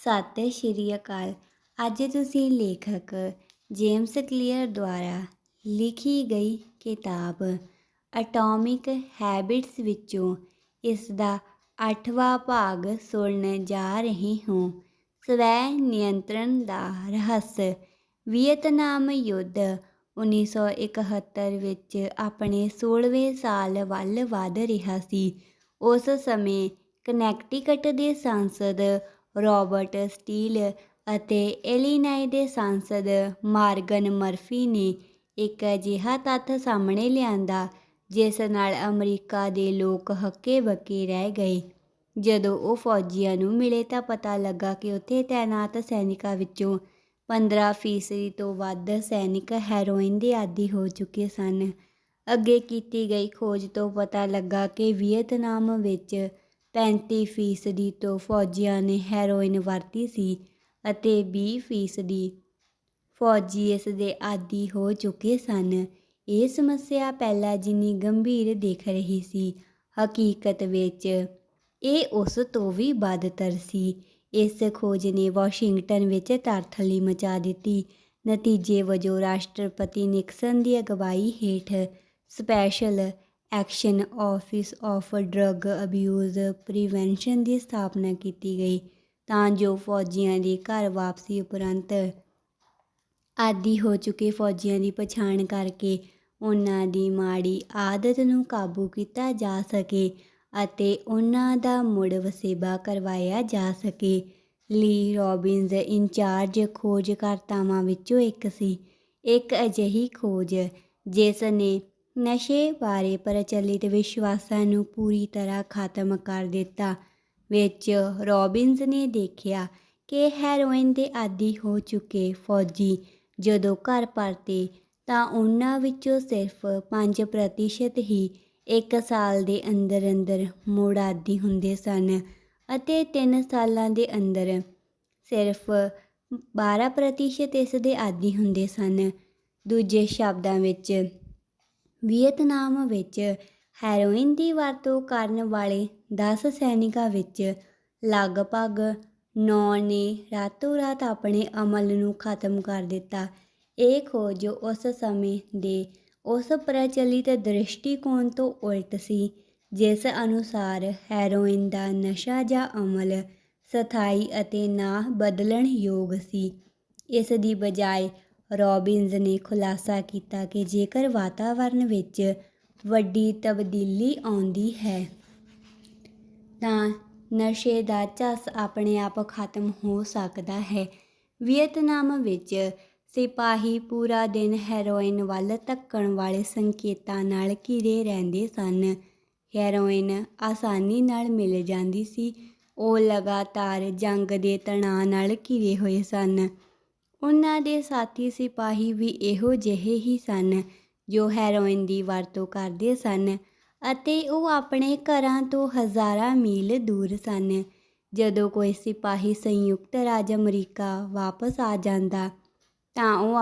ਸਤਿ ਸ਼੍ਰੀ ਅਕਾਲ। ਅੱਜ ਤੁਸੀਂ ਲੇਖਕ ਜੇਮਸ ਕਲੀਅਰ ਦੁਆਰਾ ਲਿਖੀ ਗਈ ਕਿਤਾਬ ਐਟੋਮਿਕ ਹੈਬਿਟਸ ਵਿੱਚੋਂ ਇਸ ਦਾ 8ਵਾਂ ਭਾਗ ਸੁਣਨ ਜਾ ਰਹੇ ਹਾਂ। ਸਵੈ ਨਿਯੰਤਰਣ ਦਾ ਰਹੱਸ। ਵੀਅਤਨਾਮ ਯੁੱਧ 1971 ਵਿੱਚ ਆਪਣੇ 16ਵੇਂ ਸਾਲ ਵੱਲ ਵਧ ਰਿਹਾ ਸੀ। ਉਸ ਸਮੇਂ ਕਨੈਕਟੀਕਟ ਦੇ ਸੰਸਦ ਰੌਬਰਟ ਸਟੀਲ ਅਤੇ ਇਲੀਨਾਈ ਦੇ ਸਾਂਸਦ ਮਾਰਗਨ ਮਰਫੀ ਨੇ ਇੱਕ ਅਜਿਹਾ ਤੱਥ ਸਾਹਮਣੇ ਲਿਆਂਦਾ, ਜਿਸ ਨਾਲ ਅਮਰੀਕਾ ਦੇ ਲੋਕ ਹੱਕੇ ਬੱਕੇ ਰਹਿ ਗਏ। ਜਦੋਂ ਉਹ ਫੌਜੀਆਂ ਨੂੰ ਮਿਲੇ ਤਾਂ ਪਤਾ ਲੱਗਾ ਕਿ ਉੱਥੇ ਤਾਇਨਾਤ ਸੈਨਿਕਾਂ ਵਿੱਚੋਂ 15 ਫੀਸਦੀ ਤੋਂ ਵੱਧ ਸੈਨਿਕ ਹੈਰੋਇਨ ਦੇ ਆਦੀ ਹੋ ਚੁੱਕੇ ਸਨ। ਅੱਗੇ ਕੀਤੀ ਗਈ ਖੋਜ ਤੋਂ ਪਤਾ ਲੱਗਾ ਕਿ ਵੀਅਤਨਾਮ ਵਿੱਚ 35 ਫੀਸਦੀ ਤੋਂ ਫੌਜੀਆਂ ਨੇ ਹੈਰੋਇਨ ਵਰਤੀ ਸੀ ਅਤੇ 20 ਫੀਸਦੀ ਫੌਜੀ ਇਸ ਦੇ ਆਦੀ ਹੋ ਚੁੱਕੇ ਸਨ। ਇਹ ਸਮੱਸਿਆ ਪਹਿਲਾਂ ਜਿੰਨੀ ਗੰਭੀਰ ਦਿਖ ਰਹੀ ਸੀ, ਹਕੀਕਤ ਵਿੱਚ ਇਹ ਉਸ ਤੋਂ ਵੀ ਬਦਤਰ ਸੀ। ਇਸ ਖੋਜ ਨੇ ਵਾਸ਼ਿੰਗਟਨ ਵਿੱਚ ਤਰਥਲੀ ਮਚਾ ਦਿੱਤੀ। ਨਤੀਜੇ ਵਜੋਂ ਰਾਸ਼ਟਰਪਤੀ ਨਿਕਸਨ ਦੀ ਅਗਵਾਈ ਹੇਠ special action office of drug abuse prevention ਦੀ ਸਥਾਪਨਾ ਕੀਤੀ ਗਈ, ਤਾਂ ਜੋ ਫੌਜੀਆਂ ਦੀ ਘਰ ਵਾਪਸੀ ਉਪਰੰਤ ਆਦੀ ਹੋ ਚੁੱਕੇ ਫੌਜੀਆਂ ਦੀ ਪਛਾਣ ਕਰਕੇ ਉਹਨਾਂ ਦੀ ਮਾੜੀ ਆਦਤ ਨੂੰ ਕਾਬੂ ਕੀਤਾ ਜਾ ਸਕੇ ਅਤੇ ਉਹਨਾਂ ਦਾ ਮੁੜ ਵਸੇਬਾ ਕਰਵਾਇਆ ਜਾ ਸਕੇ। ਲੀ ਰੋਬਿਨਸ ਇੰਚਾਰਜ ਖੋਜਕਰਤਾਵਾਂ ਵਿੱਚੋਂ ਇੱਕ ਸੀ। ਇੱਕ ਅਜਿਹੀ ਖੋਜ, ਜਿਸ ਨੇ ਨਸ਼ੇ ਬਾਰੇ ਪ੍ਰਚਲਿਤ ਵਿਸ਼ਵਾਸਾਂ ਨੂੰ ਪੂਰੀ ਤਰ੍ਹਾਂ ਖਤਮ ਕਰ ਦਿੱਤਾ, ਵਿੱਚ ਰੋਬਿਨਸ ਨੇ ਦੇਖਿਆ ਕਿ ਹੈਰੋਇਨ ਦੇ ਆਦੀ ਹੋ ਚੁੱਕੇ ਫੌਜੀ। ਜਦੋਂ ਘਰ ਪਰਤੇ, ਤਾਂ ਉਹਨਾਂ ਵਿੱਚੋਂ ਸਿਰਫ 5% ਹੀ ਇੱਕ ਸਾਲ ਦੇ ਅੰਦਰ ਅੰਦਰ ਮੁੜ ਆਦੀ ਹੁੰਦੇ ਸਨ ਅਤੇ 3 ਸਾਲਾਂ ਦੇ ਅੰਦਰ ਸਿਰਫ 12% ਇਸ ਦੇ ਆਦੀ ਹੁੰਦੇ ਸਨ। ਦੂਜੇ ਸ਼ਬਦਾਂ ਵਿੱਚ ਵੀਅਤਨਾਮ ਵਿੱਚ ਹੈਰੋਇਨ ਦੀ ਵਰਤੋਂ ਕਰਨ ਵਾਲੇ 10 ਸੈਨਿਕਾਂ ਵਿੱਚ ਲਗਭਗ 9 ਨੇ ਰਾਤੋਂ ਰਾਤ ਆਪਣੇ ਅਮਲ ਨੂੰ ਖਤਮ ਕਰ ਦਿੱਤਾ। ਇਹ ਖੋਜ ਉਸ ਸਮੇਂ ਦੇ ਉਸ ਪ੍ਰਚਲਿਤ ਦ੍ਰਿਸ਼ਟੀਕੋਣ ਤੋਂ ਉਲਟ ਸੀ, ਜਿਸ ਅਨੁਸਾਰ ਹੈਰੋਇਨ ਦਾ ਨਸ਼ਾ ਜਾਂ ਅਮਲ ਸਥਾਈ ਅਤੇ ਨਾ ਬਦਲਣ ਯੋਗ ਸੀ। ਇਸ ਦੀ ਬਜਾਏ ਰੋਬਿਨਸ ਨੇ ਖੁਲਾਸਾ ਕੀਤਾ ਕਿ ਜੇਕਰ ਵਾਤਾਵਰਣ ਵਿੱਚ ਵੱਡੀ ਤਬਦੀਲੀ ਆਉਂਦੀ ਹੈ, ਤਾਂ ਨਸ਼ੇ ਦਾ ਝੱਸ ਆਪਣੇ ਆਪ ਖਤਮ ਹੋ ਸਕਦਾ ਹੈ। ਵੀਅਤਨਾਮ ਵਿੱਚ ਸਿਪਾਹੀ ਪੂਰਾ ਦਿਨ ਹੈਰੋਇਨ ਵੱਲ ਧੱਕਣ ਵਾਲੇ ਸੰਕੇਤਾਂ ਨਾਲ ਘਿਰੇ ਰਹਿੰਦੇ ਸਨ। ਹੈਰੋਇਨ ਆਸਾਨੀ ਨਾਲ ਮਿਲ ਜਾਂਦੀ ਸੀ। ਉਹ ਲਗਾਤਾਰ ਜੰਗ ਦੇ ਤਣਾਅ ਨਾਲ ਘਿਰੇ ਹੋਏ ਸਨ। ਉਹਨਾਂ ਦੇ ਸਾਥੀ ਸਿਪਾਹੀ ਵੀ ਇਹੋ ਜਿਹੇ ਹੀ ਸਨ, ਜੋ ਹੈਰੋਇਨ ਦੀ ਵਰਤੋਂ ਕਰਦੇ ਸਨ ਅਤੇ ਉਹ ਆਪਣੇ ਘਰਾਂ ਤੋਂ ਹਜ਼ਾਰਾਂ ਮੀਲ ਦੂਰ ਸਨ। ਜਦੋਂ ਕੋਈ ਸਿਪਾਹੀ ਸੰਯੁਕਤ ਰਾਜ ਅਮਰੀਕਾ ਵਾਪਸ ਆ ਜਾਂਦਾ, ਤਾਂ ਉਹ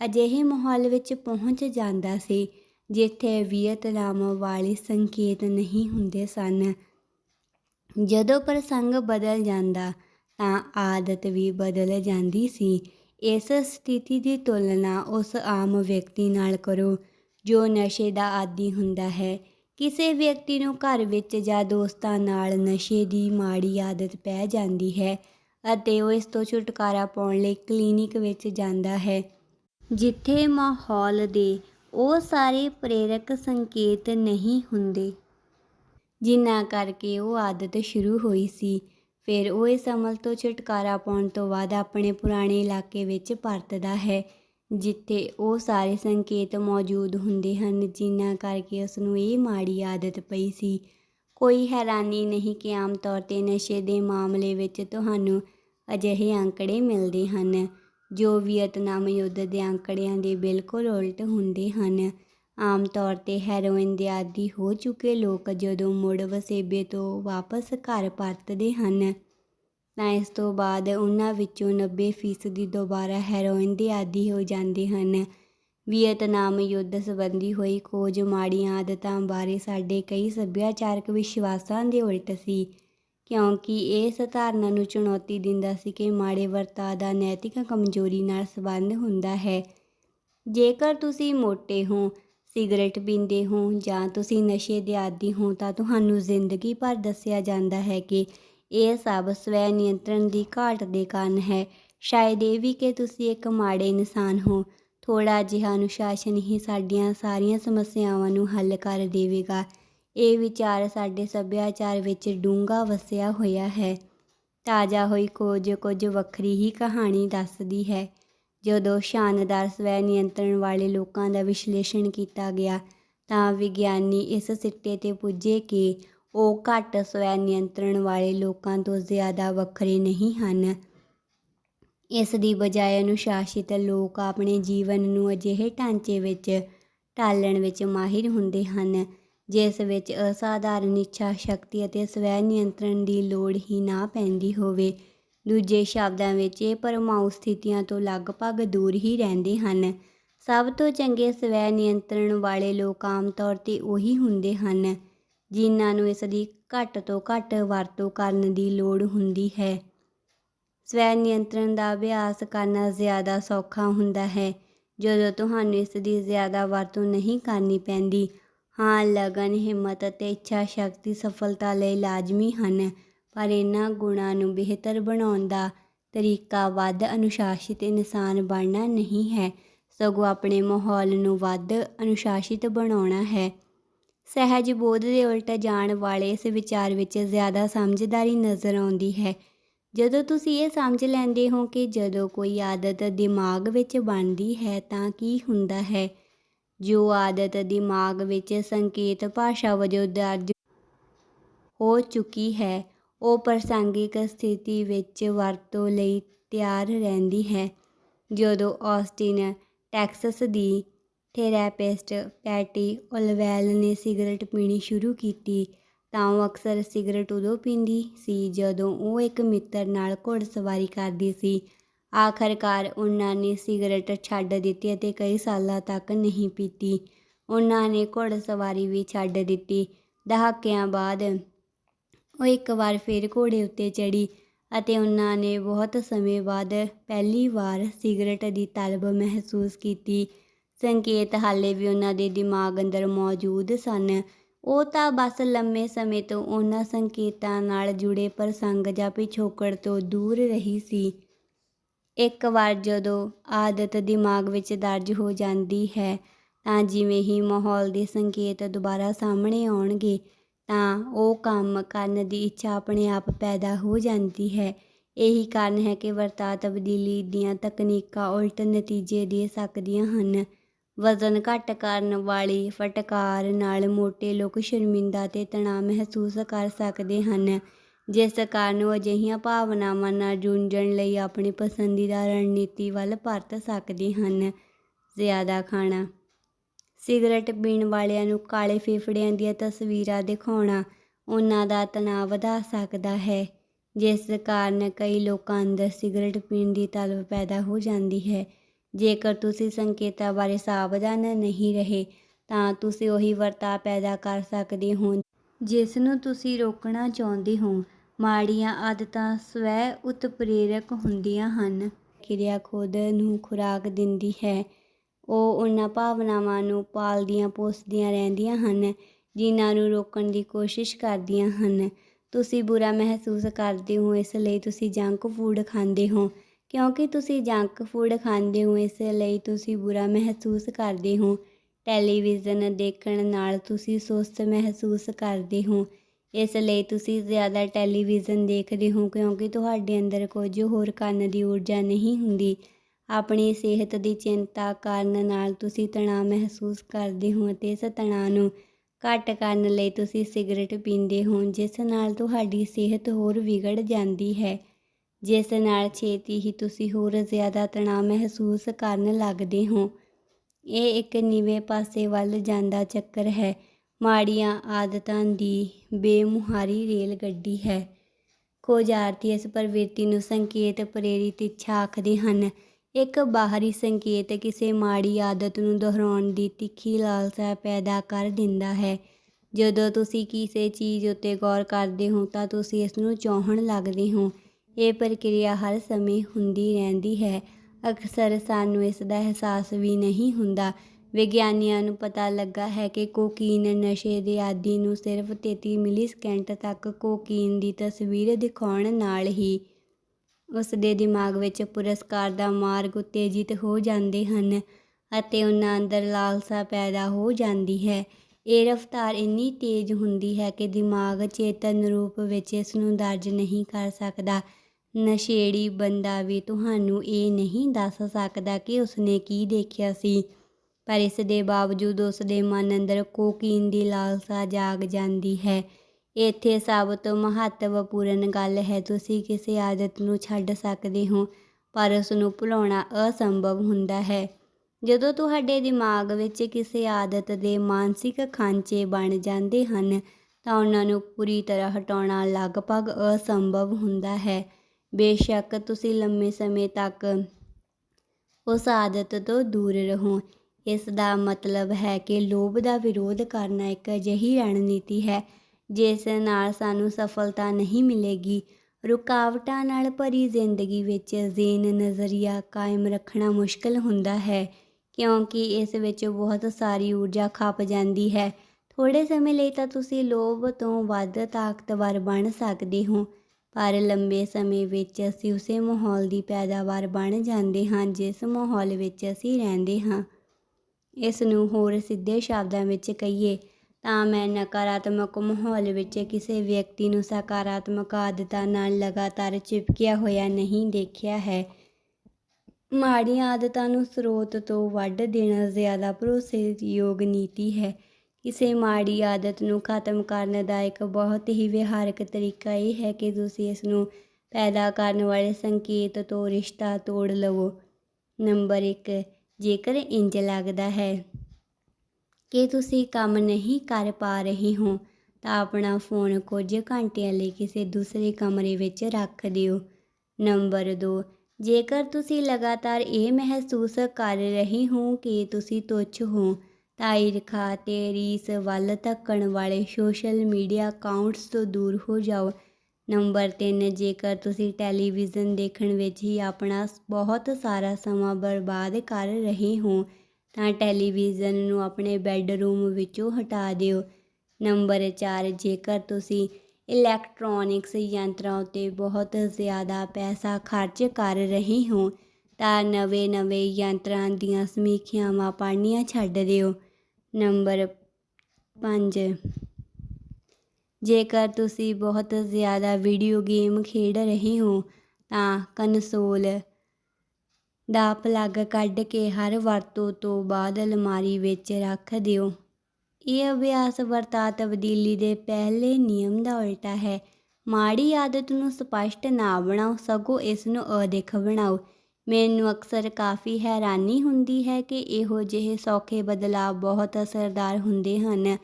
ਅਜਿਹੇ ਮਾਹੌਲ ਵਿੱਚ ਪਹੁੰਚ ਜਾਂਦਾ ਸੀ, ਜਿੱਥੇ ਵੀਅਤਨਾਮ ਵਾਲੇ ਸੰਕੇਤ ਨਹੀਂ ਹੁੰਦੇ ਸਨ। ਜਦੋਂ ਪ੍ਰਸੰਗ ਬਦਲ ਜਾਂਦਾ ਤਾਂ ਆਦਤ ਵੀ ਬਦਲ ਜਾਂਦੀ ਸੀ। ਇਸ ਸਥਿਤੀ ਦੀ ਤੁਲਨਾ ਉਸ ਆਮ ਵਿਅਕਤੀ ਨਾਲ ਕਰੋ, ਜੋ ਨਸ਼ੇ ਦਾ ਆਦੀ ਹੁੰਦਾ ਹੈ। ਕਿਸੇ ਵਿਅਕਤੀ ਨੂੰ ਘਰ ਵਿੱਚ ਜਾਂ ਦੋਸਤਾਂ ਨਾਲ ਨਸ਼ੇ ਦੀ ਮਾੜੀ ਆਦਤ ਪੈ ਜਾਂਦੀ ਹੈ ਅਤੇ ਉਹ ਇਸ ਤੋਂ ਛੁਟਕਾਰਾ ਪਾਉਣ ਲਈ ਕਲੀਨਿਕ ਵਿੱਚ ਜਾਂਦਾ ਹੈ। ਜਿੱਥੇ ਮਾਹੌਲ ਦੇ ਉਹ ਸਾਰੇ ਪ੍ਰੇਰਕ ਸੰਕੇਤ ਨਹੀਂ ਹੁੰਦੇ ਜਿਨ੍ਹਾਂ ਕਰਕੇ ਉਹ ਆਦਤ ਸ਼ੁਰੂ ਹੋਈ ਸੀ। ਫਿਰ ਉਹ ਇਸ ਅਮਲ ਤੋਂ ਛੁਟਕਾਰਾ ਪਾਉਣ ਤੋਂ ਬਾਅਦ ਆਪਣੇ ਪੁਰਾਣੇ ਇਲਾਕੇ ਵਿੱਚ ਪਰਤਦਾ ਹੈ, ਜਿੱਥੇ ਉਹ ਸਾਰੇ ਸੰਕੇਤ ਮੌਜੂਦ ਹੁੰਦੇ ਹਨ, ਜਿਨ੍ਹਾਂ ਕਰਕੇ ਉਸ ਨੂੰ ਇਹ ਮਾੜੀ ਆਦਤ ਪਈ ਸੀ। ਕੋਈ ਹੈਰਾਨੀ ਨਹੀਂ ਕਿ ਆਮ ਤੌਰ 'ਤੇ ਨਸ਼ੇ ਦੇ ਮਾਮਲੇ ਵਿੱਚ ਤੁਹਾਨੂੰ ਅਜਿਹੇ ਅੰਕੜੇ ਮਿਲਦੇ ਹਨ, ਜੋ ਵੀਅਤਨਾਮ ਯੁੱਧ ਦੇ ਅੰਕੜਿਆਂ ਦੇ ਬਿਲਕੁਲ ਉਲਟ ਹੁੰਦੇ ਹਨ। ਆਮ ਤੌਰ 'ਤੇ ਹੈਰੋਇਨ ਦੇ ਆਦੀ ਹੋ ਚੁੱਕੇ ਲੋਕ ਜਦੋਂ ਮੁੜ ਵਸੇਬੇ ਤੋਂ ਵਾਪਸ ਘਰ ਪਰਤਦੇ ਹਨ, ਤਾਂ ਇਸ ਤੋਂ ਬਾਅਦ ਉਹਨਾਂ ਵਿੱਚੋਂ 90% ਦੁਬਾਰਾ ਹੈਰੋਇਨ ਦੇ ਆਦੀ ਹੋ ਜਾਂਦੇ ਹਨ। ਵੀਅਤਨਾਮ ਯੁੱਧ ਸੰਬੰਧੀ ਹੋਈ ਖੋਜ ਮਾੜੀਆਂ ਆਦਤਾਂ ਬਾਰੇ ਸਾਡੇ ਕਈ ਸੱਭਿਆਚਾਰਕ ਵਿਸ਼ਵਾਸਾਂ ਦੇ ਉਲਟ ਸੀ, ਕਿਉਂਕਿ ਇਹ ਇਸ ਨੂੰ ਚੁਣੌਤੀ ਦਿੰਦਾ ਸੀ ਕਿ ਮਾੜੇ ਵਰਤਾਅ ਦਾ ਨੈਤਿਕ ਕਮਜ਼ੋਰੀ ਨਾਲ ਸੰਬੰਧ ਹੁੰਦਾ ਹੈ। ਜੇਕਰ ਤੁਸੀਂ ਮੋਟੇ ਹੋ ਸਿਗਰਟ ਪੀਂਦੇ ਹੋ ਜਾਂ ਤੁਸੀਂ ਨਸ਼ੇ ਦੇ ਆਦੀ ਹੋ ਤਾਂ ਤੁਹਾਨੂੰ ਜ਼ਿੰਦਗੀ ਭਰ ਦੱਸਿਆ ਜਾਂਦਾ ਹੈ ਕਿ ਇਹ ਸਭ ਸਵੈ ਨਿਯੰਤਰਣ ਦੀ ਘਾਟ ਦੇ ਕਾਰਨ ਹੈ। ਸ਼ਾਇਦ ਇਹ ਵੀ ਕਿ ਤੁਸੀਂ ਇੱਕ ਮਾੜੇ ਇਨਸਾਨ ਹੋ। ਥੋੜਾ ਜਿਹਾ ਅਨੁਸ਼ਾਸਨ ਹੀ ਸਾਡੀਆਂ ਸਾਰੀਆਂ ਸਮੱਸਿਆਵਾਂ ਨੂੰ ਹੱਲ ਕਰ ਦੇਵੇਗਾ। ਇਹ ਵਿਚਾਰ ਸਾਡੇ ਸੱਭਿਆਚਾਰ ਵਿੱਚ ਡੂੰਘਾ ਵਸਿਆ ਹੋਇਆ ਹੈ। ਤਾਜ਼ਾ ਹੋਈ ਖੋਜ ਕੁਝ ਵੱਖਰੀ ਹੀ ਕਹਾਣੀ ਦੱਸਦੀ ਹੈ। ਜਦੋਂ ਸ਼ਾਨਦਾਰ ਸਵੈ ਨਿਯੰਤਰਣ ਵਾਲੇ ਲੋਕਾਂ ਦਾ ਵਿਸ਼ਲੇਸ਼ਣ ਕੀਤਾ ਗਿਆ, ਤਾਂ ਵਿਗਿਆਨੀ ਇਸ ਸਿੱਟੇ ਤੇ ਪੁੱਜੇ ਕਿ ਉਹ ਘੱਟ ਸਵੈ ਨਿਯੰਤਰਣ ਵਾਲੇ ਲੋਕਾਂ ਤੋਂ ਜ਼ਿਆਦਾ ਵੱਖਰੇ ਨਹੀਂ ਹਨ। ਇਸ ਦੀ ਬਜਾਏ ਅਨੁਸ਼ਾਸਿਤ ਲੋਕ ਆਪਣੇ ਜੀਵਨ ਨੂੰ ਅਜਿਹੇ ਢਾਂਚੇ ਵਿੱਚ ਢਾਲਣ ਵਿੱਚ ਮਾਹਿਰ ਹੁੰਦੇ ਹਨ, ਜਿਸ ਵਿੱਚ ਅਸਾਧਾਰਨ ਇੱਛਾ ਸ਼ਕਤੀ ਅਤੇ ਸਵੈ ਨਿਯੰਤਰਣ ਦੀ ਲੋੜ ਹੀ ਨਾ ਪੈਂਦੀ ਹੋਵੇ। ਦੂਜੇ ਸ਼ਬਦਾਂ ਵਿੱਚ ਇਹ ਪਰਮਾਣੂ ਸਥਿਤੀਆਂ ਤੋਂ ਲਗਭਗ ਦੂਰ ਹੀ ਰਹਿੰਦੇ ਹਨ। ਸਭ ਤੋਂ ਚੰਗੇ ਸਵੈ ਨਿਯੰਤਰਣ ਵਾਲੇ ਲੋਕ ਆਮ ਤੌਰ ਤੇ ਉਹੀ ਹੁੰਦੇ ਹਨ, ਜਿਨ੍ਹਾਂ ਨੂੰ ਇਸ ਦੀ ਘੱਟ ਤੋਂ ਘੱਟ ਵਰਤੋਂ ਕਰਨ ਦੀ ਲੋੜ ਹੁੰਦੀ ਹੈ। ਸਵੈ ਨਿਯੰਤਰਣ ਦਾ ਅਭਿਆਸ ਕਰਨਾ ਜ਼ਿਆਦਾ ਸੌਖਾ ਹੁੰਦਾ ਹੈ। ਜਦੋਂ ਤੁਹਾਨੂੰ ਇਸ ਦੀ ਜ਼ਿਆਦਾ ਵਰਤੋਂ ਨਹੀਂ ਕਰਨੀ ਪੈਂਦੀ, ਹਾਂ, ਲਗਨ, ਹਿੰਮਤ ਅਤੇ ਇੱਛਾ ਸ਼ਕਤੀ ਸਫਲਤਾ ਲਈ ਲਾਜ਼ਮੀ ਹਨ। ਪਰ ਇਹਨਾਂ ਗੁਣਾਂ ਨੂੰ ਬਿਹਤਰ ਬਣਾਉਣ ਦਾ ਤਰੀਕਾ ਵੱਧ ਅਨੁਸ਼ਾਸਿਤ ਇਨਸਾਨ ਬਣਨਾ ਨਹੀਂ ਹੈ। ਸਗੋਂ ਆਪਣੇ ਮਾਹੌਲ ਨੂੰ ਵੱਧ ਅਨੁਸ਼ਾਸਿਤ ਬਣਾਉਣਾ ਹੈ। ਸਹਿਜ ਬੋਧ ਦੇ ਉਲਟ ਜਾਣ ਵਾਲੇ ਇਸ ਵਿਚਾਰ ਵਿੱਚ ਜ਼ਿਆਦਾ ਸਮਝਦਾਰੀ ਨਜ਼ਰ ਆਉਂਦੀ ਹੈ। ਜਦੋਂ ਤੁਸੀਂ ਇਹ ਸਮਝ ਲੈਂਦੇ ਹੋ ਕਿ ਜਦੋਂ ਕੋਈ ਆਦਤ ਦਿਮਾਗ ਵਿੱਚ ਬਣਦੀ ਹੈ ਤਾਂ ਕੀ ਹੁੰਦਾ ਹੈ? ਜੋ ਆਦਤ ਦਿਮਾਗ ਵਿੱਚ ਸੰਕੇਤ ਭਾਸ਼ਾ ਵਜੋਂ ਦਰਜ ਹੋ ਚੁੱਕੀ ਹੈ ਉਹ ਪ੍ਰਸੰਗਿਕ ਸਥਿਤੀ ਵਿੱਚ ਵਰਤੋਂ ਲਈ ਤਿਆਰ ਰਹਿੰਦੀ ਹੈ। ਜਦੋਂ ਆਸਟਿਨ ਟੈਕਸਸ ਦੀ ਥੈਰੇਪਿਸਟ ਪੈਟੀ ਓਲਵੈਲ ਨੇ ਸਿਗਰਟ ਪੀਣੀ ਸ਼ੁਰੂ ਕੀਤੀ, ਤਾਂ ਉਹ ਅਕਸਰ ਸਿਗਰਟ ਉਦੋਂ ਪੀਂਦੀ ਸੀ ਜਦੋਂ ਉਹ ਇੱਕ ਮਿੱਤਰ ਨਾਲ ਘੋੜਸਵਾਰੀ ਕਰਦੀ ਸੀ। ਆਖਰਕਾਰ ਉਹਨਾਂ ਨੇ ਸਿਗਰਟ ਛੱਡ ਦਿੱਤੀ ਅਤੇ ਕਈ ਸਾਲਾਂ ਤੱਕ ਨਹੀਂ ਪੀਤੀ। ਉਹਨਾਂ ਨੇ ਘੋੜਸਵਾਰੀ ਵੀ ਛੱਡ ਦਿੱਤੀ। ਦਹਾਕਿਆਂ ਬਾਅਦ ਉਹ ਇੱਕ ਵਾਰ ਫਿਰ ਘੋੜੇ ਉੱਤੇ ਚੜੀ ਅਤੇ ਉਹਨਾਂ ਨੇ ਬਹੁਤ ਸਮੇਂ ਬਾਅਦ ਪਹਿਲੀ ਵਾਰ ਸਿਗਰਟ ਦੀ ਤਲਬ ਮਹਿਸੂਸ ਕੀਤੀ। ਸੰਕੇਤ ਹਾਲੇ ਵੀ ਉਹਨਾਂ ਦੇ ਦਿਮਾਗ ਅੰਦਰ ਮੌਜੂਦ ਸਨ। ਉਹ ਤਾਂ ਬਸ ਲੰਮੇ ਸਮੇਂ ਤੋਂ ਉਹਨਾਂ ਸੰਕੇਤਾਂ ਨਾਲ ਜੁੜੇ ਪ੍ਰਸੰਗ ਜਾਂ ਪਿਛੋਕੜ ਤੋਂ ਦੂਰ ਰਹੀ ਸੀ। ਇੱਕ ਵਾਰ ਜਦੋਂ ਆਦਤ ਦਿਮਾਗ ਵਿੱਚ ਦਰਜ ਹੋ ਜਾਂਦੀ ਹੈ ਤਾਂ ਜਿਵੇਂ ਹੀ ਮਾਹੌਲ ਦੇ ਸੰਕੇਤ ਦੁਬਾਰਾ ਸਾਹਮਣੇ ਆਉਣਗੇ ਤਾਂ ਉਹ ਕੰਮ ਕਰਨ ਦੀ ਇੱਛਾ ਆਪਣੇ ਆਪ ਪੈਦਾ ਹੋ ਜਾਂਦੀ ਹੈ। ਇਹੀ ਕਾਰਨ ਹੈ ਕਿ ਵਰਤਾ ਤਬਦੀਲੀ ਦੀਆਂ ਤਕਨੀਕਾਂ ਉਲਟ ਨਤੀਜੇ ਦੇ ਸਕਦੀਆਂ ਹਨ। ਵਜ਼ਨ ਘੱਟ ਕਰਨ ਵਾਲੀ ਫਟਕਾਰ ਨਾਲ ਮੋਟੇ ਲੋਕ ਸ਼ਰਮਿੰਦਾ ਤੇ ਤਣਾਅ ਮਹਿਸੂਸ ਕਰ ਸਕਦੇ ਹਨ। ਜਿਸ ਕਾਰਨ ਉਹ ਅਜਿਹੀਆਂ ਭਾਵਨਾਵਾਂ ਨਾਲ ਜੂਝਣ ਲਈ ਆਪਣੀ ਪਸੰਦੀਦਾ ਰਣਨੀਤੀ ਵੱਲ ਪਰਤ ਸਕਦੇ ਹਨ। ਜ਼ਿਆਦਾ ਖਾਣਾ ਸਿਗਰਟ ਪੀਣ ਵਾਲਿਆਂ ਨੂੰ ਕਾਲੇ ਫੇਫੜਿਆਂ ਦੀਆਂ ਤਸਵੀਰਾਂ ਦਿਖਾਉਣਾ ਉਹਨਾਂ ਦਾ ਤਣਾਅ ਵਧਾ ਸਕਦਾ ਹੈ। ਜਿਸ ਕਾਰਨ ਕਈ ਲੋਕਾਂ ਅੰਦਰ ਸਿਗਰਟ ਪੀਣ ਦੀ ਤਲਬ ਪੈਦਾ ਹੋ ਜਾਂਦੀ ਹੈ। ਜੇਕਰ ਤੁਸੀਂ ਸੰਕੇਤਾਂ ਬਾਰੇ ਸਾਵਧਾਨ ਨਹੀਂ ਰਹੇ, ਤਾਂ ਤੁਸੀਂ ਉਹੀ ਵਰਤਾਅ ਪੈਦਾ ਕਰ ਸਕਦੇ ਹੋ ਜਿਸ ਨੂੰ ਤੁਸੀਂ ਰੋਕਣਾ ਚਾਹੁੰਦੇ ਹੋ। ਮਾੜੀਆਂ ਆਦਤਾਂ ਸਵੈ ਉਤਪ੍ਰੇਰਕ ਹੁੰਦੀਆਂ ਹਨ। ਕਿਰਿਆ ਖੁਦ ਨੂੰ ਖੁਰਾਕ ਦਿੰਦੀ ਹੈ। ਉਹ ਉਹਨਾਂ ਭਾਵਨਾਵਾਂ ਨੂੰ ਪਾਲਦੀਆਂ, ਪੋਸਦੀਆਂ ਰਹਿੰਦੀਆਂ ਹਨ, ਜਿਨ੍ਹਾਂ ਨੂੰ ਰੋਕਣ ਦੀ ਕੋਸ਼ਿਸ਼ ਕਰਦੀਆਂ ਹਨ। ਤੁਸੀਂ ਬੁਰਾ ਮਹਿਸੂਸ ਕਰਦੇ ਹੋ, ਇਸ ਲਈ ਤੁਸੀਂ ਜੰਕ ਫੂਡ ਖਾਂਦੇ ਹੋ। ਕਿਉਂਕਿ ਤੁਸੀਂ ਜੰਕ ਫੂਡ ਖਾਂਦੇ ਹੋ, ਇਸ ਲਈ ਤੁਸੀਂ ਬੁਰਾ ਮਹਿਸੂਸ ਕਰਦੇ ਹੋ। ਟੈਲੀਵਿਜ਼ਨ ਦੇਖਣ ਨਾਲ ਤੁਸੀਂ ਸੁਸਤ ਮਹਿਸੂਸ ਕਰਦੇ ਹੋ। ਇਸ ਲਈ ਤੁਸੀਂ ਜ਼ਿਆਦਾ ਟੈਲੀਵਿਜ਼ਨ ਦੇਖਦੇ ਹੋ, ਕਿਉਂਕਿ ਤੁਹਾਡੇ ਅੰਦਰ ਕੁਝ ਹੋਰ ਕਰਨ ਦੀ ਊਰਜਾ ਨਹੀਂ ਹੁੰਦੀ। ਆਪਣੀ ਸਿਹਤ ਦੀ ਚਿੰਤਾ ਕਰਨ ਨਾਲ ਤੁਸੀਂ ਤਣਾਅ ਮਹਿਸੂਸ ਕਰਦੇ ਹੋ ਅਤੇ ਇਸ ਤਣਾਅ ਨੂੰ ਘੱਟ ਕਰਨ ਲਈ ਤੁਸੀਂ ਸਿਗਰਟ ਪੀਂਦੇ ਹੋ, ਜਿਸ ਨਾਲ ਤੁਹਾਡੀ ਸਿਹਤ ਹੋਰ ਵਿਗੜ ਜਾਂਦੀ ਹੈ, ਜਿਸ ਨਾਲ ਛੇਤੀ ਹੀ ਤੁਸੀਂ ਹੋਰ ਜ਼ਿਆਦਾ ਤਣਾਅ ਮਹਿਸੂਸ ਕਰਨ ਲੱਗਦੇ ਹੋ। ਇਹ ਇੱਕ ਨੀਵੇਂ ਪਾਸੇ ਵੱਲ ਜਾਂਦਾ ਚੱਕਰ ਹੈ। ਮਾੜੀਆਂ ਆਦਤਾਂ ਦੀ ਬੇਮੁਹਾਰੀ ਰੇਲ ਗੱਡੀ ਹੈ। ਖੋਜਾਰਥੀ ਇਸ ਪ੍ਰਵਿਰਤੀ ਨੂੰ ਸੰਕੇਤ, ਪ੍ਰੇਰਿਤ ਇੱਛਾ ਆਖਦੇ ਹਨ। ਇੱਕ ਬਾਹਰੀ ਸੰਕੇਤ ਕਿਸੇ ਮਾੜੀ ਆਦਤ ਨੂੰ ਦੁਹਰਾਉਣ ਦੀ ਤਿੱਖੀ ਲਾਲਸਾ ਪੈਦਾ ਕਰ ਦਿੰਦਾ ਹੈ। ਜਦੋਂ ਤੁਸੀਂ ਕਿਸੇ ਚੀਜ਼ ਉੱਤੇ ਗੌਰ ਕਰਦੇ ਹੋ, ਤਾਂ ਤੁਸੀਂ ਇਸ ਨੂੰ ਚਾਹਣ ਲੱਗਦੇ ਹੋ। ਇਹ ਪ੍ਰਕਿਰਿਆ ਹਰ ਸਮੇਂ ਹੁੰਦੀ ਰਹਿੰਦੀ ਹੈ। ਅਕਸਰ ਸਾਨੂੰ ਇਸ ਦਾ ਅਹਿਸਾਸ ਵੀ ਨਹੀਂ ਹੁੰਦਾ। ਵਿਗਿਆਨੀਆਂ ਨੂੰ ਪਤਾ ਲੱਗਾ ਹੈ ਕਿ ਕੋਕੀਨ ਨਸ਼ੇ ਦੇ ਆਦੀ ਨੂੰ ਸਿਰਫ 33 ਮਿਲੀਸੈਕਿੰਡ ਤੱਕ ਕੋਕੀਨ ਦੀ ਤਸਵੀਰ ਦਿਖਾਉਣ ਨਾਲ ਹੀ ਉਸ ਦੇ ਦਿਮਾਗ ਵਿੱਚ ਪੁਰਸਕਾਰ ਦਾ ਮਾਰਗ ਉਤੇਜਿਤ ਹੋ ਜਾਂਦੇ ਹਨ ਅਤੇ ਉਹਨਾਂ ਅੰਦਰ ਲਾਲਸਾ ਪੈਦਾ ਹੋ ਜਾਂਦੀ ਹੈ। ਇਹ ਰਫ਼ਤਾਰ ਇੰਨੀ ਤੇਜ਼ ਹੁੰਦੀ ਹੈ ਕਿ ਦਿਮਾਗ ਚੇਤਨ ਰੂਪ ਵਿੱਚ ਇਸ ਨੂੰ ਦਰਜ ਨਹੀਂ ਕਰ ਸਕਦਾ। ਨਸ਼ੇੜੀ ਬੰਦਾ ਵੀ ਤੁਹਾਨੂੰ ਇਹ ਨਹੀਂ ਦੱਸ ਸਕਦਾ ਕਿ ਉਸਨੇ ਕੀ ਦੇਖਿਆ ਸੀ, ਪਰ ਇਸ ਦੇ ਬਾਵਜੂਦ ਉਸ ਦੇ ਮਨ ਅੰਦਰ ਕੋਕੀਨ ਦੀ ਲਾਲਸਾ ਜਾਗ ਜਾਂਦੀ ਹੈ। ਇੱਥੇ ਸਭ ਤੋਂ ਮਹੱਤਵਪੂਰਨ ਗੱਲ ਹੈ, ਤੁਸੀਂ ਕਿਸੇ ਆਦਤ ਨੂੰ ਛੱਡ ਸਕਦੇ ਹੋ, ਪਰ ਉਸ ਨੂੰ ਭੁਲਾਉਣਾ ਅਸੰਭਵ ਹੁੰਦਾ ਹੈ। ਜਦੋਂ ਤੁਹਾਡੇ ਦਿਮਾਗ ਵਿੱਚ ਕਿਸੇ ਆਦਤ ਦੇ ਮਾਨਸਿਕ ਖਾਂਚੇ ਬਣ ਜਾਂਦੇ ਹਨ, ਤਾਂ ਉਹਨਾਂ ਨੂੰ ਪੂਰੀ ਤਰ੍ਹਾਂ ਹਟਾਉਣਾ ਲਗਭਗ ਅਸੰਭਵ ਹੁੰਦਾ ਹੈ। ਬੇਸ਼ੱਕ ਤੁਸੀਂ ਲੰਮੇ ਸਮੇਂ ਤੱਕ ਉਸ ਆਦਤ ਤੋਂ ਦੂਰ ਰਹੋ। ਇਸ ਦਾ ਮਤਲਬ ਹੈ ਕਿ ਲੋਭ ਦਾ ਵਿਰੋਧ ਕਰਨਾ ਇੱਕ ਅਜਿਹੀ ਰਣਨੀਤੀ ਹੈ ਜਿਸ ਨਾਲ ਸਾਨੂੰ ਸਫਲਤਾ ਨਹੀਂ ਮਿਲੇਗੀ। ਰੁਕਾਵਟਾਂ ਨਾਲ ਭਰੀ ਜ਼ਿੰਦਗੀ ਵਿੱਚ ਜ਼ੇਨ ਨਜ਼ਰੀਆ ਕਾਇਮ ਰੱਖਣਾ ਮੁਸ਼ਕਲ ਹੁੰਦਾ ਹੈ, ਕਿਉਂਕਿ ਇਸ ਵਿੱਚ ਬਹੁਤ ਸਾਰੀ ਊਰਜਾ ਖਪ ਜਾਂਦੀ ਹੈ। ਥੋੜੇ ਸਮੇਂ ਲਈ ਤਾਂ ਤੁਸੀਂ ਲੋਭ ਤੋਂ ਵੱਧ ਤਾਕਤਵਰ ਬਣ ਸਕਦੇ ਹੋ, ਪਰ ਲੰਬੇ ਸਮੇਂ ਵਿੱਚ ਅਸੀਂ ਉਸੇ ਮਾਹੌਲ ਦੀ ਪੈਦਾਵਾਰ ਬਣ ਜਾਂਦੇ ਹਾਂ ਜਿਸ ਮਾਹੌਲ ਵਿੱਚ ਅਸੀਂ ਰਹਿੰਦੇ ਹਾਂ। ਇਸ ਨੂੰ ਹੋਰ ਸਿੱਧੇ ਸ਼ਬਦਾਂ ਵਿੱਚ ਕਹੀਏ ਤਾਂ ਮੈਂ ਨਕਾਰਾਤਮਕ ਮਾਹੌਲ ਵਿੱਚ ਕਿਸੇ ਵਿਅਕਤੀ ਨੂੰ ਸਕਾਰਾਤਮਕ ਆਦਤਾਂ ਨਾਲ ਲਗਾਤਾਰ ਚਿਪਕਿਆ ਹੋਇਆ ਨਹੀਂ ਦੇਖਿਆ ਹੈ। ਮਾੜੀਆਂ ਆਦਤਾਂ ਨੂੰ ਸਰੋਤ ਤੋਂ ਵੱਢ ਦੇਣਾ ਜ਼ਿਆਦਾ ਭਰੋਸੇਯੋਗ ਨੀਤੀ ਹੈ। ਕਿਸੇ ਮਾੜੀ ਆਦਤ ਨੂੰ ਖਤਮ ਕਰਨ ਦਾ ਇੱਕ ਬਹੁਤ ਹੀ ਵਿਹਾਰਕ ਤਰੀਕਾ ਇਹ ਹੈ ਕਿ ਤੁਸੀਂ ਇਸ ਨੂੰ ਪੈਦਾ ਕਰਨ ਵਾਲੇ ਸੰਕੇਤ ਤੋਂ ਰਿਸ਼ਤਾ ਤੋੜ ਲਵੋ। ਨੰਬਰ 1 ਜੇਕਰ ਇੰਜ ਲੱਗਦਾ ਹੈ ਕਿ ਤੁਸੀਂ ਕੰਮ ਨਹੀਂ ਕਰ ਪਾ ਰਹੇ ਹੋ, ਤਾਂ ਆਪਣਾ ਫੋਨ ਕੁਝ ਘੰਟਿਆਂ ਲਈ ਕਿਸੇ ਦੂਸਰੇ ਕਮਰੇ ਵਿੱਚ ਰੱਖ ਦਿਓ। ਨੰਬਰ 2 ਜੇਕਰ ਤੁਸੀਂ ਲਗਾਤਾਰ ਇਹ ਮਹਿਸੂਸ ਕਰ ਰਹੇ ਹੋ ਕਿ ਤੁਸੀਂ ਤੁੱਛ ਹੋ, ਤਾਂ ਈਰਖਾ ਤੇ ਰੀਸ ਵੱਲ ਧੱਕਣ ਵਾਲੇ ਸੋਸ਼ਲ ਮੀਡੀਆ ਅਕਾਊਂਟਸ ਤੋਂ ਦੂਰ ਹੋ ਜਾਓ। ਨੰਬਰ 3 ਜੇਕਰ ਤੁਸੀਂ ਟੈਲੀਵਿਜ਼ਨ ਦੇਖਣ ਵਿੱਚ ਹੀ ਆਪਣਾ ਬਹੁਤ ਸਾਰਾ ਸਮਾਂ ਬਰਬਾਦ ਕਰ ਰਹੇ ਹੋ ਤਾਂ ਟੈਲੀਵਿਜ਼ਨ ਨੂੰ ਆਪਣੇ ਬੈੱਡਰੂਮ ਵਿੱਚੋਂ ਹਟਾ ਦਿਓ। ਨੰਬਰ 4 ਜੇਕਰ ਤੁਸੀਂ ਇਲੈਕਟ੍ਰੋਨਿਕਸ ਯੰਤਰਾਂ ਉੱਤੇ ਬਹੁਤ ਜ਼ਿਆਦਾ ਪੈਸਾ ਖਰਚ ਕਰ ਰਹੇ ਹੋ, ਤਾਂ ਨਵੇਂ-ਨਵੇਂ ਯੰਤਰਾਂ ਦੀਆਂ ਸਮੀਖਿਆਵਾਂ ਪੜ੍ਹਨੀਆਂ ਛੱਡ ਦਿਓ। ਨੰਬਰ 5 ਜੇਕਰ ਤੁਸੀਂ ਬਹੁਤ ਜ਼ਿਆਦਾ ਵੀਡੀਓ ਗੇਮ ਖੇਡ ਰਹੇ ਹੋ, ਤਾਂ ਕੰਸੋਲ ਦਾ ਪਲੱਗ ਕੱਢ ਕੇ ਹਰ ਵਰਤੋਂ ਤੋਂ ਬਾਅਦ ਅਲਮਾਰੀ ਵਿੱਚ ਰੱਖ ਦਿਓ। ਇਹ ਅਭਿਆਸ ਵਰਤਾ ਤਬਦੀਲੀ ਦੇ ਪਹਿਲੇ ਨਿਯਮ ਦਾ ਉਲਟਾ ਹੈ। ਮਾੜੀ ਆਦਤ ਨੂੰ ਸਪਸ਼ਟ ਨਾ ਬਣਾਓ, ਸਗੋਂ ਇਸ ਨੂੰ ਅਦਿੱਖ ਬਣਾਓ। ਮੈਨੂੰ ਅਕਸਰ ਕਾਫੀ ਹੈਰਾਨੀ ਹੁੰਦੀ ਹੈ ਕਿ ਇਹੋ ਜਿਹੇ ਸੌਖੇ ਬਦਲਾਅ ਬਹੁਤ ਅਸਰਦਾਰ ਹੁੰਦੇ ਹਨ।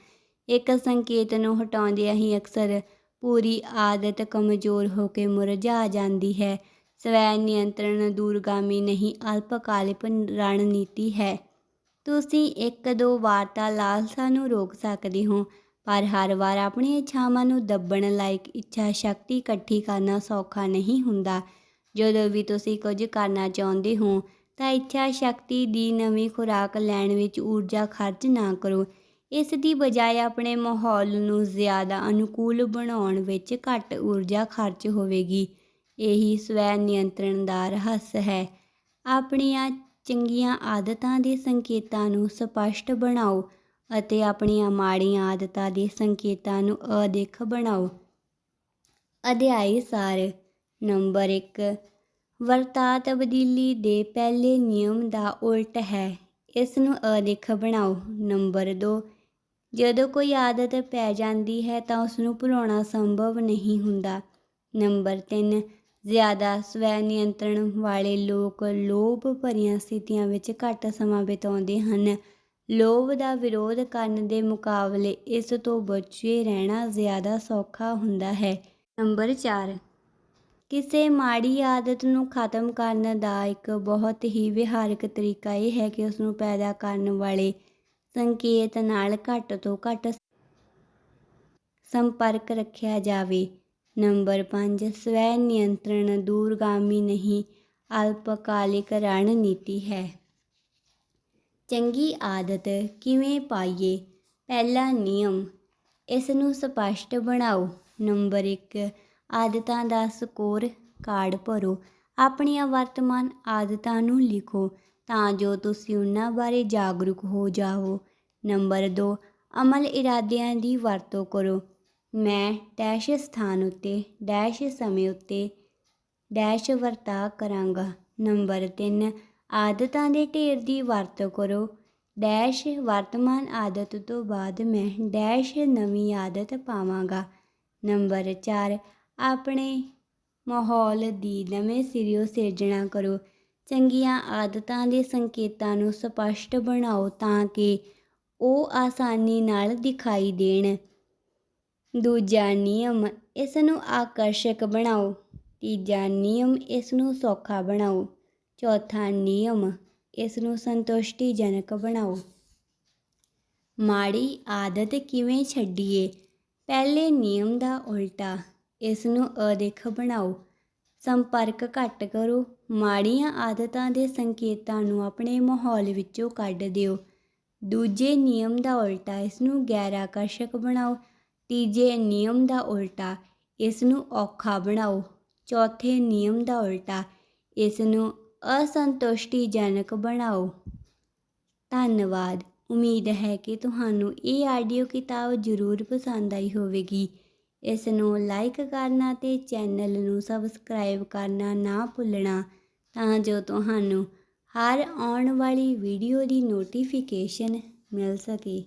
ਇੱਕ ਸੰਕੇਤ ਨੂੰ ਹਟਾਉਂਦਿਆਂ ਹੀ ਅਕਸਰ ਪੂਰੀ ਆਦਤ ਕਮਜ਼ੋਰ ਹੋ ਕੇ ਮੁਰਝਾ ਜਾਂਦੀ ਹੈ। ਸਵੈ ਨਿਯੰਤਰਣ ਦੂਰਗਾਮੀ ਨਹੀਂ ਅਲਪਕਾਲਿਕ ਰਣਨੀਤੀ ਹੈ। ਤੁਸੀਂ ਇੱਕ ਦੋ ਵਾਰ ਤਾਂ ਲਾਲਸਾ ਨੂੰ ਰੋਕ ਸਕਦੇ ਹੋ, ਪਰ ਹਰ ਵਾਰ ਆਪਣੀਆਂ ਇੱਛਾਵਾਂ ਨੂੰ ਦੱਬਣ ਲਾਇਕ ਇੱਛਾ ਸ਼ਕਤੀ ਇਕੱਠੀ ਕਰਨਾ ਸੌਖਾ ਨਹੀਂ ਹੁੰਦਾ। ਜਦੋਂ ਵੀ ਤੁਸੀਂ ਕੁਝ ਕਰਨਾ ਚਾਹੁੰਦੇ ਹੋ, ਤਾਂ ਇੱਛਾ ਸ਼ਕਤੀ ਦੀ ਨਵੀਂ ਖੁਰਾਕ ਲੈਣ ਵਿੱਚ ਊਰਜਾ ਖਰਚ ਨਾ ਕਰੋ। ਇਸ ਦੀ ਬਜਾਏ ਆਪਣੇ ਮਾਹੌਲ ਨੂੰ ਜ਼ਿਆਦਾ ਅਨੁਕੂਲ ਬਣਾਉਣ ਵਿੱਚ ਘੱਟ ਊਰਜਾ ਖਰਚ ਹੋਵੇਗੀ। ਇਹੀ ਸਵੈ ਨਿਯੰਤਰਣ ਦਾ ਰਹੱਸ ਹੈ। ਆਪਣੀਆਂ ਚੰਗੀਆਂ ਆਦਤਾਂ ਦੇ ਸੰਕੇਤਾਂ ਨੂੰ ਸਪਸ਼ਟ ਬਣਾਓ ਅਤੇ ਆਪਣੀਆਂ ਮਾੜੀਆਂ ਆਦਤਾਂ ਦੇ ਸੰਕੇਤਾਂ ਨੂੰ ਅਦਿੱਖ ਬਣਾਓ। ਅਧਿਆਇ ਸਾਰ ਨੰਬਰ 1 ਵਰਤਾ ਤਬਦੀਲੀ ਦੇ ਪਹਿਲੇ ਨਿਯਮ ਦਾ ਉਲਟ ਹੈ। ਇਸ ਨੂੰ ਅਦਿੱਖ ਬਣਾਓ। ਨੰਬਰ 2 ਜਦੋਂ ਕੋਈ ਆਦਤ ਪੈ ਜਾਂਦੀ ਹੈ ਤਾਂ ਉਸ ਨੂੰ ਭੁਲਾਉਣਾ ਸੰਭਵ ਨਹੀਂ ਹੁੰਦਾ। ਨੰਬਰ 3 ਜ਼ਿਆਦਾ ਸਵੈ ਨਿਯੰਤਰਣ ਵਾਲੇ ਲੋਕ ਲੋਭ ਭਰੀਆਂ ਸਥਿਤੀਆਂ ਵਿੱਚ ਘੱਟ ਸਮਾਂ ਬਿਤਾਉਂਦੇ ਹਨ। ਲੋਭ ਦਾ ਵਿਰੋਧ ਕਰਨ ਦੇ ਮੁਕਾਬਲੇ ਇਸ ਤੋਂ ਬਚੇ ਰਹਿਣਾ ਜ਼ਿਆਦਾ ਸੌਖਾ ਹੁੰਦਾ ਹੈ। ਨੰਬਰ 4 ਕਿਸੇ ਮਾੜੀ ਆਦਤ ਨੂੰ ਖਤਮ ਕਰਨ ਦਾ ਇੱਕ ਬਹੁਤ ਹੀ ਵਿਹਾਰਕ ਤਰੀਕਾ ਇਹ ਹੈ ਕਿ ਉਸ ਨੂੰ ਪੈਦਾ ਕਰਨ ਵਾਲੇ ਸੰਕੇਤ ਨਾਲ ਘੱਟ ਤੋਂ ਘੱਟ ਸੰਪਰਕ ਰੱਖਿਆ ਜਾਵੇ। ਨੰਬਰ 5 ਸਵੈ ਨਿਯੰਤਰਣ ਦੂਰਗਾਮੀ ਨਹੀਂ, ਅਲਪਕਾਲਿਕ ਰਣਨੀਤੀ ਹੈ। ਚੰਗੀ ਆਦਤ ਕਿਵੇਂ ਪਾਈਏ? ਪਹਿਲਾ ਨਿਯਮ ਇਸ ਨੂੰ ਸਪਸ਼ਟ ਬਣਾਓ। ਨੰਬਰ 1 ਆਦਤਾਂ ਦਾ ਸਕੋਰ ਕਾਰਡ ਭਰੋ। ਆਪਣੀਆਂ ਵਰਤਮਾਨ ਆਦਤਾਂ ਨੂੰ ਲਿਖੋ ਤਾਂ ਜੋ ਤੁਸੀਂ ਉਹਨਾਂ ਬਾਰੇ ਜਾਗਰੂਕ ਹੋ ਜਾਵੋ। ਨੰਬਰ 2 ਅਮਲ ਇਰਾਦਿਆਂ ਦੀ ਵਰਤੋਂ ਕਰੋ। ਮੈਂ ਡੈਸ਼ ਸਥਾਨ ਉੱਤੇ, ਡੈਸ਼ ਸਮੇਂ ਉੱਤੇ ਡੈਸ਼ ਵਰਤਾ ਕਰਾਂਗਾ। ਨੰਬਰ 3 ਆਦਤਾਂ ਦੇ ਢੇਰ ਦੀ ਵਰਤੋਂ ਕਰੋ। ਡੈਸ਼ ਵਰਤਮਾਨ ਆਦਤ ਤੋਂ ਬਾਅਦ ਮੈਂ ਡੈਸ਼ ਨਵੀਂ ਆਦਤ ਪਾਵਾਂਗਾ। ਨੰਬਰ 4 ਆਪਣੇ ਮਾਹੌਲ ਦੀ ਨਵੇਂ ਸਿਰਿਓਂ ਸਿਰਜਣਾ ਕਰੋ। ਚੰਗੀਆਂ ਆਦਤਾਂ ਦੇ ਸੰਕੇਤਾਂ ਨੂੰ ਸਪਸ਼ਟ ਬਣਾਓ ਤਾਂ ਕਿ ਉਹ ਆਸਾਨੀ ਨਾਲ ਦਿਖਾਈ ਦੇਣ। ਦੂਜਾ ਨਿਯਮ ਇਸ ਨੂੰ ਆਕਰਸ਼ਕ ਬਣਾਓ। ਤੀਜਾ ਨਿਯਮ ਇਸ ਨੂੰ ਸੌਖਾ ਬਣਾਓ। ਚੌਥਾ ਨਿਯਮ ਇਸ ਨੂੰ ਸੰਤੁਸ਼ਟੀਜਨਕ ਬਣਾਓ। ਮਾੜੀ ਆਦਤ ਕਿਵੇਂ ਛੱਡੀਏ? ਪਹਿਲੇ ਨਿਯਮ ਦਾ ਉਲਟਾ ਇਸ ਨੂੰ ਅਦੇਖ ਬਣਾਓ। ਸੰਪਰਕ ਘੱਟ ਕਰੋ। ਮਾੜੀਆਂ ਆਦਤਾਂ ਦੇ ਸੰਕੇਤਾਂ ਨੂੰ ਆਪਣੇ ਮਾਹੌਲ ਵਿੱਚੋਂ ਕੱਢ ਦਿਓ। ਦੂਜੇ ਨਿਯਮ ਦਾ ਉਲਟਾ ਇਸ ਨੂੰ ਗੈਰ ਆਕਰਸ਼ਕ ਬਣਾਓ। ਤੀਜੇ ਨਿਯਮ ਦਾ ਉਲਟਾ ਇਸ ਨੂੰ ਔਖਾ ਬਣਾਓ। ਚੌਥੇ ਨਿਯਮ ਦਾ ਉਲਟਾ ਇਸ ਨੂੰ ਅਸੰਤੁਸ਼ਟੀਜਨਕ ਬਣਾਓ। ਧੰਨਵਾਦ। ਉਮੀਦ ਹੈ ਕਿ ਤੁਹਾਨੂੰ ਇਹ ਆਡੀਓ ਕਿਤਾਬ ਜ਼ਰੂਰ ਪਸੰਦ ਆਈ ਹੋਵੇਗੀ। ਇਸ ਨੂੰ ਲਾਈਕ ਕਰਨਾ ਤੇ ਚੈਨਲ ਨੂੰ ਸਬਸਕ੍ਰਾਈਬ ਕਰਨਾ ਨਾ ਭੁੱਲਣਾ, ਤਾਂ ਜੋ ਤੁਹਾਨੂੰ ਹਰ ਆਉਣ ਵਾਲੀ ਵੀਡੀਓ ਦੀ ਨੋਟੀਫਿਕੇਸ਼ਨ ਮਿਲ ਸਕੇ।